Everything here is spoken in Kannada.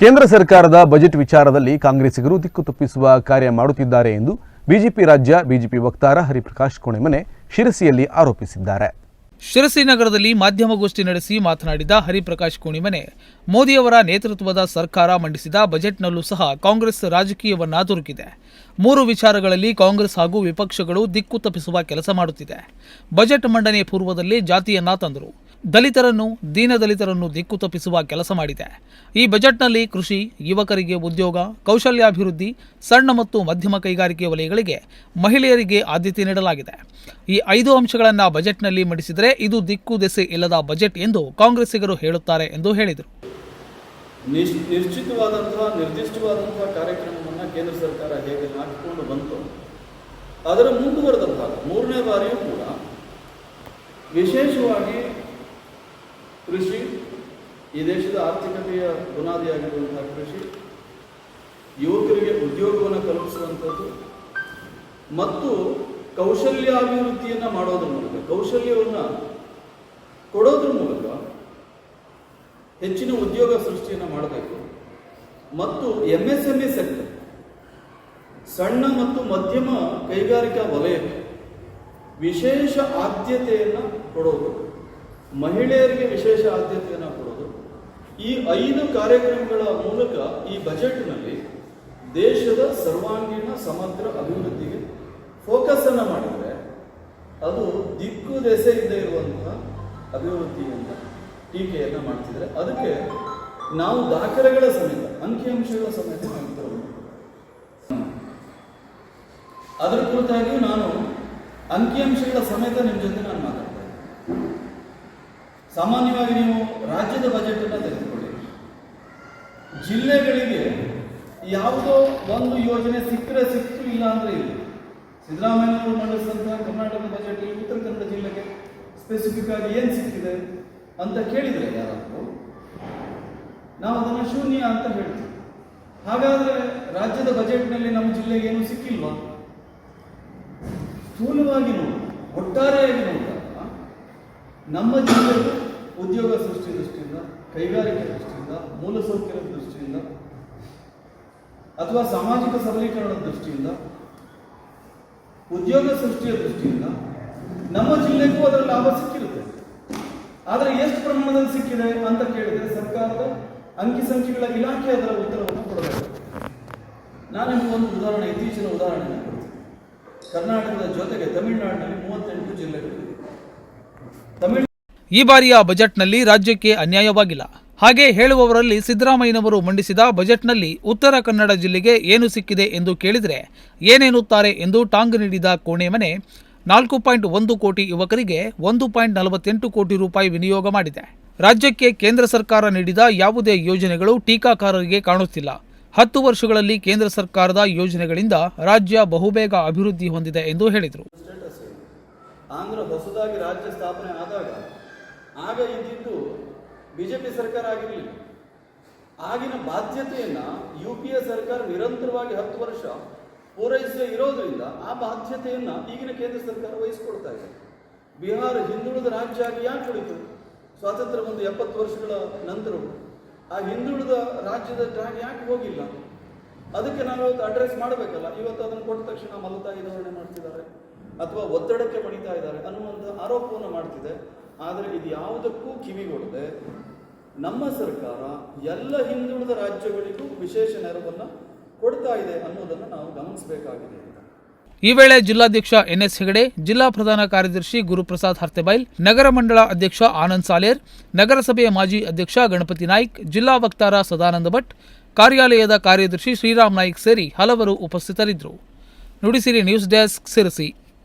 ಕೇಂದ್ರ ಸರ್ಕಾರದ ಬಜೆಟ್ ವಿಚಾರದಲ್ಲಿ ಕಾಂಗ್ರೆಸ್ಸಿಗರು ದಿಕ್ಕು ತಪ್ಪಿಸುವ ಕಾರ್ಯ ಮಾಡುತ್ತಿದ್ದಾರೆ ಎಂದು ಬಿಜೆಪಿ ರಾಜ್ಯ, ಬಿಜೆಪಿ ವಕ್ತಾರ ಹರಿಪ್ರಕಾಶ್ ಕೋಣೆಮನೆ ಶಿರಸಿಯಲ್ಲಿ ಆರೋಪಿಸಿದ್ದಾರೆ. ಶಿರಸಿ ನಗರದಲ್ಲಿ ಮಾಧ್ಯಮಗೋಷ್ಠಿ ನಡೆಸಿ ಮಾತನಾಡಿದ ಹರಿಪ್ರಕಾಶ್ ಕೋಣಿಮನೆ, ಮೋದಿಯವರ ನೇತೃತ್ವದ ಸರ್ಕಾರ ಮಂಡಿಸಿದ ಬಜೆಟ್ನಲ್ಲೂ ಸಹ ಕಾಂಗ್ರೆಸ್ ರಾಜಕೀಯವನ್ನ ತುರುಕಿದೆ ಮೂರು ವಿಚಾರಗಳಲ್ಲಿ ಕಾಂಗ್ರೆಸ್ ಹಾಗೂ ವಿಪಕ್ಷಗಳು ದಿಕ್ಕು ತಪ್ಪಿಸುವ ಕೆಲಸ ಮಾಡುತ್ತಿದೆ. ಬಜೆಟ್ ಮಂಡನೆ ಪೂರ್ವದಲ್ಲಿ ಜಾತಿಯನ್ನ ತಂದರು. ದಲಿತರನ್ನು ದೀನದಲಿತರನ್ನು ದಿಕ್ಕು ತಪ್ಪಿಸುವ ಕೆಲಸ ಮಾಡಿದೆ. ಈ ಬಜೆಟ್ನಲ್ಲಿ ಕೃಷಿ, ಯುವಕರಿಗೆ ಉದ್ಯೋಗ, ಕೌಶಲ್ಯಾಭಿವೃದ್ಧಿ, ಸಣ್ಣ ಮತ್ತು ಮಧ್ಯಮ ಕೈಗಾರಿಕೆ ವಲಯಗಳಿಗೆ ಮಹಿಳೆಯರಿಗೆ ಆದ್ಯತೆ ನೀಡಲಾಗಿದೆ. ಈ ಐದು ಅಂಶಗಳನ್ನು ಬಜೆಟ್ನಲ್ಲಿ ಮಂಡಿಸಿದರೆ ಇದು ದಿಕ್ಕು ದೆಸೆ ಇಲ್ಲದ ಬಜೆಟ್ ಎಂದು ಕಾಂಗ್ರೆಸ್ಸಿಗರು ಹೇಳುತ್ತಾರೆ ಎಂದು ಹೇಳಿದರು. ನಿಶ್, ನಿಶ್ಚಿತವಾದಂತಹ, ನಿರ್ದಿಷ್ಟವಾದಂತಹ ಕಾರ್ಯಕ್ರಮವನ್ನು ಕೇಂದ್ರ ಸರ್ಕಾರ ಹೇಗೆ ಹಾಕಿಕೊಂಡು ಬಂತು, ಅದರ ಮೂರನೇ ಬಾರಿಯೂ ಕೂಡ ವಿಶೇಷವಾಗಿ ಕೃಷಿ ಈ ದೇಶದ ಆರ್ಥಿಕತೆಯ ಬುನಾದಿಯಾಗಿರುವಂತಹ ಕೃಷಿ, ಯುವಕರಿಗೆ ಉದ್ಯೋಗವನ್ನು ಕಲ್ಪಿಸುವಂಥದ್ದು ಮತ್ತು ಕೌಶಲ್ಯಾಭಿವೃದ್ಧಿಯನ್ನು ಮಾಡೋದ್ರ ಮೂಲಕ, ಕೌಶಲ್ಯವನ್ನು ಕೊಡೋದ್ರ ಮೂಲಕ ಹೆಚ್ಚಿನ ಉದ್ಯೋಗ ಸೃಷ್ಟಿಯನ್ನು ಮಾಡಬೇಕು. ಮತ್ತು M S M E sector ಸಣ್ಣ ಮತ್ತು ಮಧ್ಯಮ ಕೈಗಾರಿಕಾ ವಲಯಕ್ಕೆ ವಿಶೇಷ ಆದ್ಯತೆಯನ್ನು ಕೊಡೋದು. ಮಹಿಳೆಯರಿಗೆ ವಿಶೇಷ ಆದ್ಯತೆಯನ್ನು ಕೊಡೋದು. ಈ ಐದು ಕಾರ್ಯಕ್ರಮಗಳ ಮೂಲಕ ಈ ಬಜೆಟ್ನಲ್ಲಿ ದೇಶದ ಸರ್ವಾಂಗೀಣ ಸಮಗ್ರ ಅಭಿವೃದ್ಧಿಗೆ ಫೋಕಸ್ ಅನ್ನು ಮಾಡಿದರೆ ಅದು ದಿಕ್ಕು ದೆಸೆ ಇಲ್ಲದೆ ಇರುವಂತಹ ಅಭಿವೃದ್ಧಿಯಿಂದ ಟೀಕೆಯನ್ನು ಮಾಡ್ತಿದ್ದಾರೆ ಅದಕ್ಕೆ ನಾವು ದಾಖಲೆಗಳ ಸಮೇತ, ಅಂಕಿಅಂಶಗಳ ಸಮೇತ ಅದರ ಕುರಿತಾಗಿಯೂ ನಾನು ಅಂಕಿಅಂಶಗಳ ಸಮೇತ ನಿಮ್ಮ ಜೊತೆ ನಾನು ಮಾತಾಡ್ತಾ ಇದ್ದೀನಿ ಸಾಮಾನ್ಯವಾಗಿ ನೀವು ರಾಜ್ಯದ ಬಜೆಟ್ ಅನ್ನು ತೆಗೆದುಕೊಳ್ಳಿ. ಜಿಲ್ಲೆಗಳಿಗೆ ಯಾವುದೋ ಒಂದು ಯೋಜನೆ ಸಿಕ್ಕರೆ ಸಿಕ್ತು ಇಲ್ಲ ಅಂದ್ರೆ ಇಲ್ಲ. ಸಿದ್ದರಾಮಯ್ಯವರು ಮಂಡಿಸಿದಂತಹ ಕರ್ನಾಟಕ ಬಜೆಟ್ ಉತ್ತರ ಕನ್ನಡ ಜಿಲ್ಲೆಗೆ ಸ್ಪೆಸಿಫಿಕ್ ಆಗಿ ಏನು ಸಿಕ್ಕಿದೆ ಅಂತ ಕೇಳಿದರೆ ಯಾರಾದರೂ, ನಾವು ಅದನ್ನು ಶೂನ್ಯ ಅಂತ ಹೇಳ್ತೀವಿ. ಹಾಗಾದ್ರೆ ರಾಜ್ಯದ ಬಜೆಟ್ನಲ್ಲಿ ನಮ್ಮ ಜಿಲ್ಲೆಗೆ ಏನು ಸಿಕ್ಕಿಲ್ವಾ? ಸ್ಥೂಲವಾಗಿ ನೋಡ. ಒಟ್ಟಾರೆಯಾಗಿ ನೋಡಿದಾಗ ನಮ್ಮ ಜಿಲ್ಲೆಗೆ ಉದ್ಯೋಗ ಸೃಷ್ಟಿ ದೃಷ್ಟಿಯಿಂದ, ಕೈಗಾರಿಕೆ ದೃಷ್ಟಿಯಿಂದ ಮೂಲಸೌಕರ್ಯ ದೃಷ್ಟಿಯಿಂದ, ಅಥವಾ ಸಾಮಾಜಿಕ ಸಬಲೀಕರಣದ ದೃಷ್ಟಿಯಿಂದ, ಉದ್ಯೋಗ ಸೃಷ್ಟಿಯ ದೃಷ್ಟಿಯಿಂದ ನಮ್ಮ ಜಿಲ್ಲೆಗೂ ಅದರ ಲಾಭ ಸಿಕ್ಕಿರುತ್ತೆ. ಆದರೆ ಎಷ್ಟು ಪ್ರಮಾಣದಲ್ಲಿ ಸಿಕ್ಕಿದೆ ಅಂತ ಕೇಳಿದ್ರೆ ಸರ್ಕಾರದ ಅಂಕಿ ಸಂಖ್ಯೆಗಳ ಇಲಾಖೆ ಅದರ ಉತ್ತರವನ್ನು ಕೊಡಬೇಕು. ನಾನು ಒಂದು ಉದಾಹರಣೆ, ಇತ್ತೀಚಿನ ಉದಾಹರಣೆ ಕರ್ನಾಟಕದ ಜೊತೆಗೆ ತಮಿಳುನಾಡಿನಲ್ಲಿ ಮೂವತ್ತೆಂಟು ಜಿಲ್ಲೆಗಳಿವೆ. ತಮಿಳು ಈ ಬಾರಿಯ ಬಜೆಟ್ನಲ್ಲಿ ರಾಜ್ಯಕ್ಕೆ ಅನ್ಯಾಯವಾಗಿಲ್ಲ. ಹಾಗೆ ಹೇಳುವವರಲ್ಲಿ ಸಿದ್ದರಾಮಯ್ಯನವರು ಮಂಡಿಸಿದ ಬಜೆಟ್ನಲ್ಲಿ ಉತ್ತರ ಕನ್ನಡ ಜಿಲ್ಲೆಗೆ ಏನು ಸಿಕ್ಕಿದೆ ಎಂದು ಕೇಳಿದರೆ ಏನೇನುತ್ತಾರೆ ಎಂದು ಟಾಂಗ್ ನೀಡಿದ ಕೋಣೆಮನೆ ನಾಲ್ಕು ಪಾಯಿಂಟ್ ಒಂದು ಕೋಟಿ ಯುವಕರಿಗೆ ಒಂದು ಪಾಯಿಂಟ್ ನಲವತ್ತೆಂಟು ಕೋಟಿ ರೂಪಾಯಿ ವಿನಿಯೋಗ ಮಾಡಿದೆ. ರಾಜ್ಯಕ್ಕೆ ಕೇಂದ್ರ ಸರ್ಕಾರ ನೀಡಿದ ಯಾವುದೇ ಯೋಜನೆಗಳು ಟೀಕಾಕಾರರಿಗೆ ಕಾಣುತ್ತಿಲ್ಲ. ಹತ್ತು ವರ್ಷಗಳಲ್ಲಿ ಕೇಂದ್ರ ಸರ್ಕಾರದ ಯೋಜನೆಗಳಿಂದ ರಾಜ್ಯ ಬಹುಬೇಗ ಅಭಿವೃದ್ಧಿ ಹೊಂದಿದೆ ಎಂದು ಹೇಳಿದರು. ಆಂಧ್ರ ಹೊಸದಾಗಿ ರಾಜ್ಯ ಸ್ಥಾಪನೆ ಆದಾಗ ಆಗ ಇದ್ದಿದ್ದು ಬಿಜೆಪಿ ಸರ್ಕಾರ ಆಗಿರಲಿಲ್ಲ. ಆಗಿನ ಬಾಧ್ಯತೆಯನ್ನ ಯು ಪಿ ಎ ಸರ್ಕಾರ ನಿರಂತರವಾಗಿ ಹತ್ತು ವರ್ಷ ಪೂರೈಸದೇ ಇರೋದ್ರಿಂದ ಆ ಬಾಧ್ಯತೆಯನ್ನ ಈಗಿನ ಕೇಂದ್ರ ಸರ್ಕಾರ ವಹಿಸಿಕೊಡ್ತಾ ಇದೆ. ಬಿಹಾರ ಹಿಂದುಳಿದ ರಾಜ್ಯ ಆಗಿ ಯಾಕೆ ಉಳಿತು? ಸ್ವಾತಂತ್ರ್ಯ ಒಂದು ಎಪ್ಪತ್ತು ವರ್ಷಗಳ ನಂತರ ಆ ಹಿಂದುಳಿದ ರಾಜ್ಯದ ಟ್ರ್ಯಾಕ್ ಯಾಕೆ ಹೋಗಿಲ್ಲ? ಅದಕ್ಕೆ ನಾವು ಇವತ್ತು ಅಡ್ರೆಸ್ ಮಾಡಬೇಕಲ್ಲ. ಇವತ್ತು ಅದನ್ನು ಕೊಟ್ಟ ತಕ್ಷಣ ಮಲತಾಯಿ ಧೋರಣೆ ಮಾಡ್ತಿದ್ದಾರೆ. ಅಥವಾ ಒತ್ತಡಕ್ಕೆ ಪಡಿತಾ ಇದ್ದಾರೆ ಅನ್ನುವಂಥ ಆರೋಪವನ್ನು ಮಾಡ್ತಿದೆ. ಆದರೆ ಇದು ಯಾವುದಕ್ಕೂ ಕಿವಿಗೊಡದೆ ನಮ್ಮ ಸರ್ಕಾರ ಎಲ್ಲ ಹಿಂದುಳಿದ ರಾಜ್ಯಗಳಿಗೂ ವಿಶೇಷ ನೆರವನ್ನು ಕೊಡ್ತಾ ಇದೆ ಅನ್ನೋದನ್ನು ನಾವು ಗಮನಿಸಬೇಕಾಗಿದೆ ಈ ವೇಳೆ ಜಿಲ್ಲಾಧ್ಯಕ್ಷ ಎನ್ಎಸ್ ಹೆಗಡೆ, ಜಿಲ್ಲಾ ಪ್ರಧಾನ ಕಾರ್ಯದರ್ಶಿ ಗುರುಪ್ರಸಾದ್ ಹರ್ತೆಬೈಲ್, ನಗರ ಮಂಡಳ ಅಧ್ಯಕ್ಷ ಆನಂದ್ ಸಾಲೇರ್, ನಗರಸಭೆಯ ಮಾಜಿ ಅಧ್ಯಕ್ಷ ಗಣಪತಿ ನಾಯ್ಕ್, ಜಿಲ್ಲಾ ವಕ್ತಾರ ಸದಾನಂದ ಭಟ್, ಕಾರ್ಯಾಲಯದ ಕಾರ್ಯದರ್ಶಿ ಶ್ರೀರಾಮ್ ನಾಯ್ಕ್ ಸೇರಿ ಹಲವರು ಉಪಸ್ಥಿತರಿದ್ದರು. Nudisiri news desk Sirsi.